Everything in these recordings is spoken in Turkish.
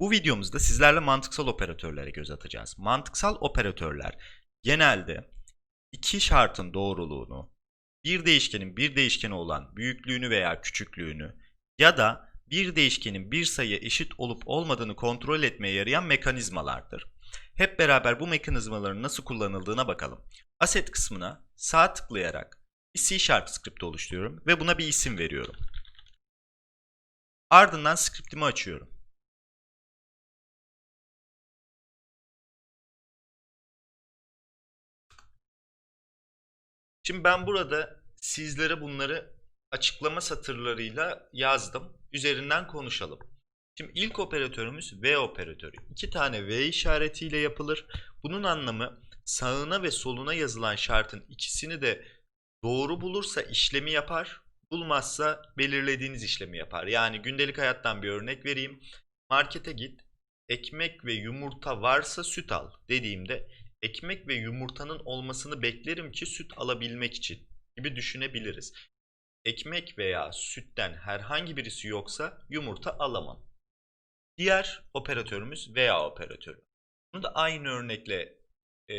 Bu videomuzda sizlerle mantıksal operatörlere göz atacağız. Mantıksal operatörler genelde iki şartın doğruluğunu, bir değişkenin bir değişkeni olan büyüklüğünü veya küçüklüğünü ya da bir değişkenin bir sayıya eşit olup olmadığını kontrol etmeye yarayan mekanizmalardır. Hep beraber bu mekanizmaların nasıl kullanıldığına bakalım. Aset kısmına sağ tıklayarak bir C Sharp script oluşturuyorum ve buna bir isim veriyorum. Ardından scriptimi açıyorum. Şimdi ben burada sizlere bunları açıklama satırlarıyla yazdım. Üzerinden konuşalım. Şimdi ilk operatörümüz V operatörü. İki tane V işaretiyle yapılır. Bunun anlamı sağına ve soluna yazılan şartın ikisini de doğru bulursa işlemi yapar. Bulmazsa belirlediğiniz işlemi yapar. Yani gündelik hayattan bir örnek vereyim. Markete git. Ekmek ve yumurta varsa süt al dediğimde ekmek ve yumurtanın olmasını beklerim ki süt alabilmek için gibi düşünebiliriz. Ekmek veya sütten herhangi birisi yoksa yumurta alamam. Diğer operatörümüz veya operatörü. Bunu da aynı örnekle e,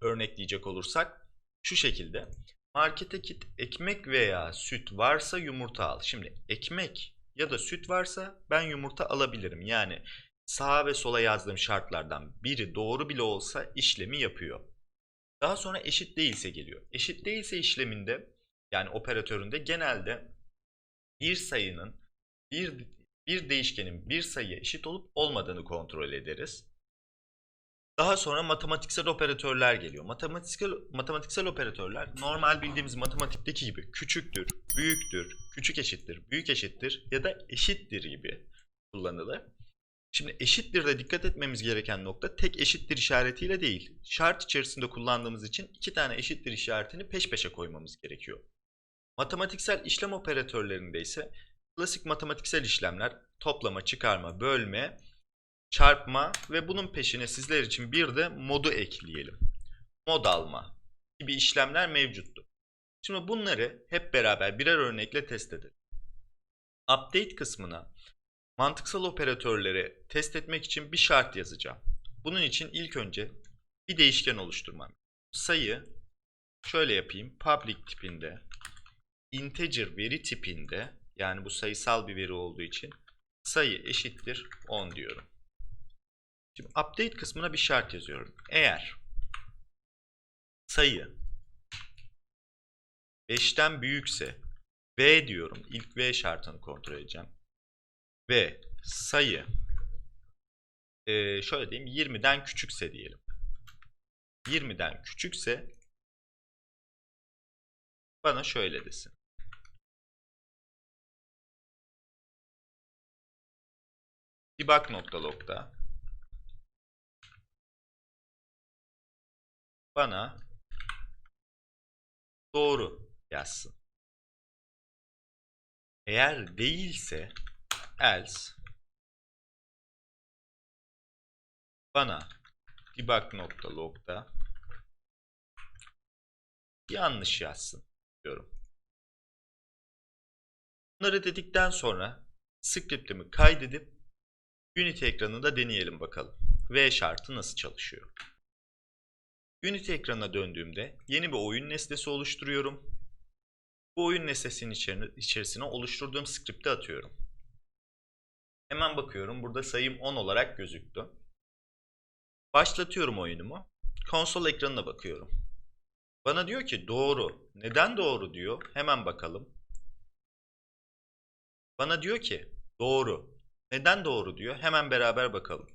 örnekleyecek olursak şu şekilde. Markete git ekmek veya süt varsa yumurta al. Şimdi ekmek ya da süt varsa ben yumurta alabilirim. Yani sağa ve sola yazdığım şartlardan biri doğru bile olsa işlemi yapıyor. Daha sonra eşit değilse geliyor. Eşit değilse işleminde yani operatöründe genelde bir sayının bir bir değişkenin bir sayıya eşit olup olmadığını kontrol ederiz. Daha sonra matematiksel operatörler geliyor. Matematiksel matematiksel operatörler normal bildiğimiz matematikteki gibi küçüktür, büyüktür, küçük eşittir, büyük eşittir ya da eşittir gibi kullanılır. Şimdi eşittir dikkat etmemiz gereken nokta tek eşittir işaretiyle değil. Şart içerisinde kullandığımız için iki tane eşittir işaretini peş peşe koymamız gerekiyor. Matematiksel işlem operatörlerinde ise klasik matematiksel işlemler toplama, çıkarma, bölme, çarpma ve bunun peşine sizler için bir de modu ekleyelim. Mod alma gibi işlemler mevcuttur. Şimdi bunları hep beraber birer örnekle test edelim. Update kısmına mantıksal operatörleri test etmek için bir şart yazacağım. Bunun için ilk önce bir değişken oluşturmam. Sayı şöyle yapayım. Public tipinde integer veri tipinde yani bu sayısal bir veri olduğu için sayı eşittir 10 diyorum. Şimdi update kısmına bir şart yazıyorum. Eğer sayı 5'ten büyükse v diyorum. İlk v şartını kontrol edeceğim. Ve sayı e, şöyle diyeyim 20'den küçükse diyelim. 20'den küçükse bana şöyle desin. debug.log'da bana doğru yazsın. Eğer değilse else bana debug.log'da yanlış yazsın diyorum. Bunları dedikten sonra script'imi kaydedip Unity ekranında deneyelim bakalım. V şartı nasıl çalışıyor? Unity ekranına döndüğümde yeni bir oyun nesnesi oluşturuyorum. Bu oyun nesnesinin içerisine oluşturduğum script'i atıyorum. Hemen bakıyorum. Burada sayım 10 olarak gözüktü. Başlatıyorum oyunumu. Konsol ekranına bakıyorum. Bana diyor ki doğru. Neden doğru diyor? Hemen bakalım. Bana diyor ki doğru. Neden doğru diyor? Hemen beraber bakalım.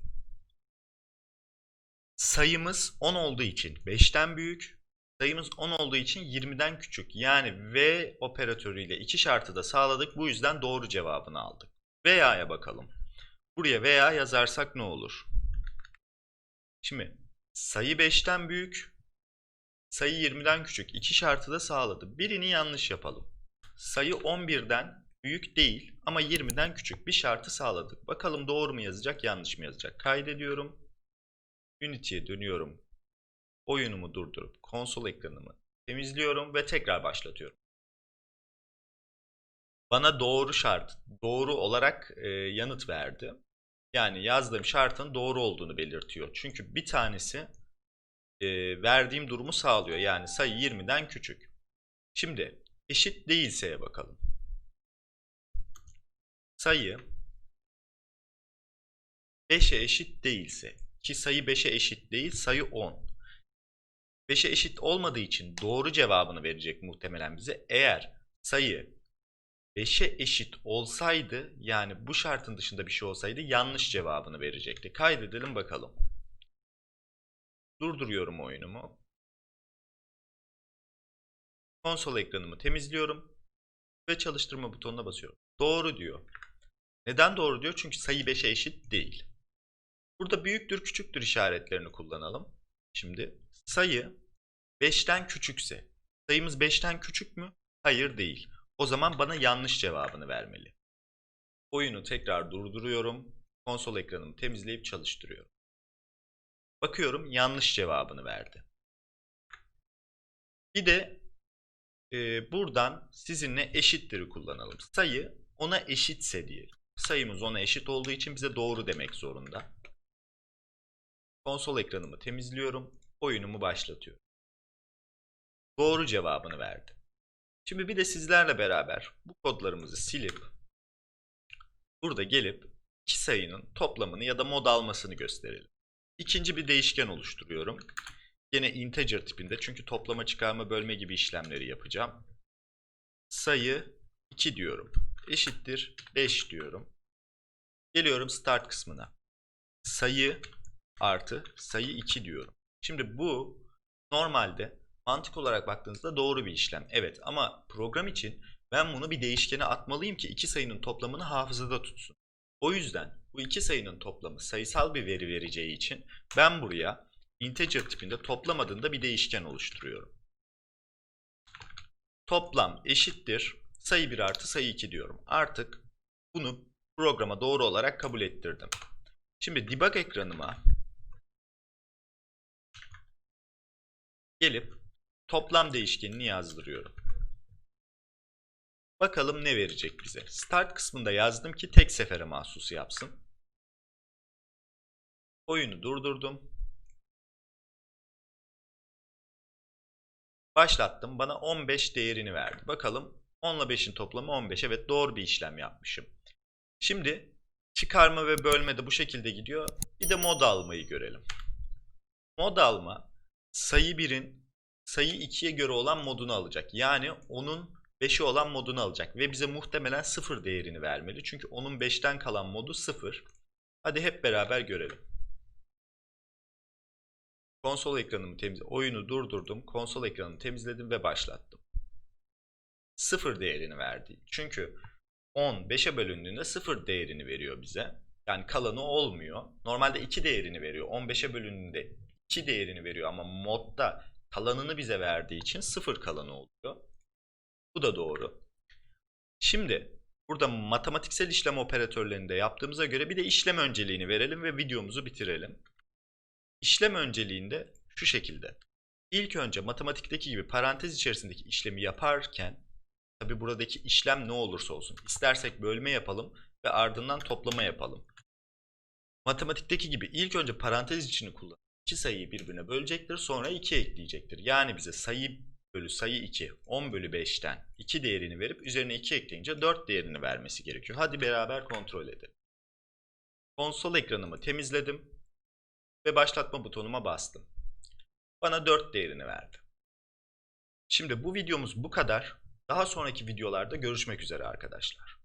Sayımız 10 olduğu için 5'ten büyük. Sayımız 10 olduğu için 20'den küçük. Yani V operatörüyle iki şartı da sağladık. Bu yüzden doğru cevabını aldık. Veya'ya bakalım. Buraya veya yazarsak ne olur? Şimdi sayı 5'ten büyük, sayı 20'den küçük. İki şartı da sağladı. Birini yanlış yapalım. Sayı 11'den büyük değil ama 20'den küçük bir şartı sağladık. Bakalım doğru mu yazacak, yanlış mı yazacak? Kaydediyorum. Unity'ye dönüyorum. Oyunumu durdurup konsol ekranımı temizliyorum ve tekrar başlatıyorum. Bana doğru şart, doğru olarak e, yanıt verdi. Yani yazdığım şartın doğru olduğunu belirtiyor. Çünkü bir tanesi e, verdiğim durumu sağlıyor. Yani sayı 20'den küçük. Şimdi eşit değilseye bakalım. Sayı 5'e eşit değilse ki sayı 5'e eşit değil sayı 10. 5'e eşit olmadığı için doğru cevabını verecek muhtemelen bize. Eğer sayı 5'e eşit olsaydı yani bu şartın dışında bir şey olsaydı yanlış cevabını verecekti. Kaydedelim bakalım. Durduruyorum oyunumu. Konsol ekranımı temizliyorum ve çalıştırma butonuna basıyorum. Doğru diyor. Neden doğru diyor? Çünkü sayı 5'e eşit değil. Burada büyüktür küçüktür işaretlerini kullanalım. Şimdi sayı 5'ten küçükse sayımız 5'ten küçük mü? Hayır değil. O zaman bana yanlış cevabını vermeli. Oyunu tekrar durduruyorum. Konsol ekranımı temizleyip çalıştırıyorum. Bakıyorum yanlış cevabını verdi. Bir de e, buradan sizinle eşittir'i kullanalım. Sayı ona eşitse diye. Sayımız ona eşit olduğu için bize doğru demek zorunda. Konsol ekranımı temizliyorum. Oyunumu başlatıyorum. Doğru cevabını verdi. Şimdi bir de sizlerle beraber bu kodlarımızı silip burada gelip iki sayının toplamını ya da mod almasını gösterelim. İkinci bir değişken oluşturuyorum. Yine integer tipinde çünkü toplama, çıkarma, bölme gibi işlemleri yapacağım. Sayı 2 diyorum. Eşittir 5 diyorum. Geliyorum start kısmına. Sayı artı sayı 2 diyorum. Şimdi bu normalde mantık olarak baktığınızda doğru bir işlem. Evet ama program için ben bunu bir değişkene atmalıyım ki iki sayının toplamını hafızada tutsun. O yüzden bu iki sayının toplamı sayısal bir veri vereceği için ben buraya integer tipinde toplam adında bir değişken oluşturuyorum. Toplam eşittir sayı 1 artı sayı 2 diyorum. Artık bunu programa doğru olarak kabul ettirdim. Şimdi debug ekranıma gelip toplam değişkenini yazdırıyorum. Bakalım ne verecek bize. Start kısmında yazdım ki tek sefere mahsus yapsın. Oyunu durdurdum. Başlattım. Bana 15 değerini verdi. Bakalım 10 ile 5'in toplamı 15. Evet doğru bir işlem yapmışım. Şimdi çıkarma ve bölme de bu şekilde gidiyor. Bir de mod almayı görelim. Mod alma sayı 1'in sayı 2'ye göre olan modunu alacak. Yani onun 5'i olan modunu alacak. Ve bize muhtemelen 0 değerini vermeli. Çünkü onun 5'ten kalan modu 0. Hadi hep beraber görelim. Konsol ekranımı temizledim. Oyunu durdurdum. Konsol ekranını temizledim ve başlattım. 0 değerini verdi. Çünkü 10 5'e bölündüğünde 0 değerini veriyor bize. Yani kalanı olmuyor. Normalde 2 değerini veriyor. 15'e bölündüğünde 2 değerini veriyor ama modda kalanını bize verdiği için 0 kalanı oluyor. Bu da doğru. Şimdi burada matematiksel işlem operatörlerinde yaptığımıza göre bir de işlem önceliğini verelim ve videomuzu bitirelim. İşlem önceliğinde şu şekilde. İlk önce matematikteki gibi parantez içerisindeki işlemi yaparken tabi buradaki işlem ne olursa olsun. İstersek bölme yapalım ve ardından toplama yapalım. Matematikteki gibi ilk önce parantez içini kullan. İki sayıyı birbirine bölecektir sonra 2 ekleyecektir. Yani bize sayı bölü sayı 2 10 bölü 5'ten 2 değerini verip üzerine 2 ekleyince 4 değerini vermesi gerekiyor. Hadi beraber kontrol edelim. Konsol ekranımı temizledim ve başlatma butonuma bastım. Bana 4 değerini verdi. Şimdi bu videomuz bu kadar. Daha sonraki videolarda görüşmek üzere arkadaşlar.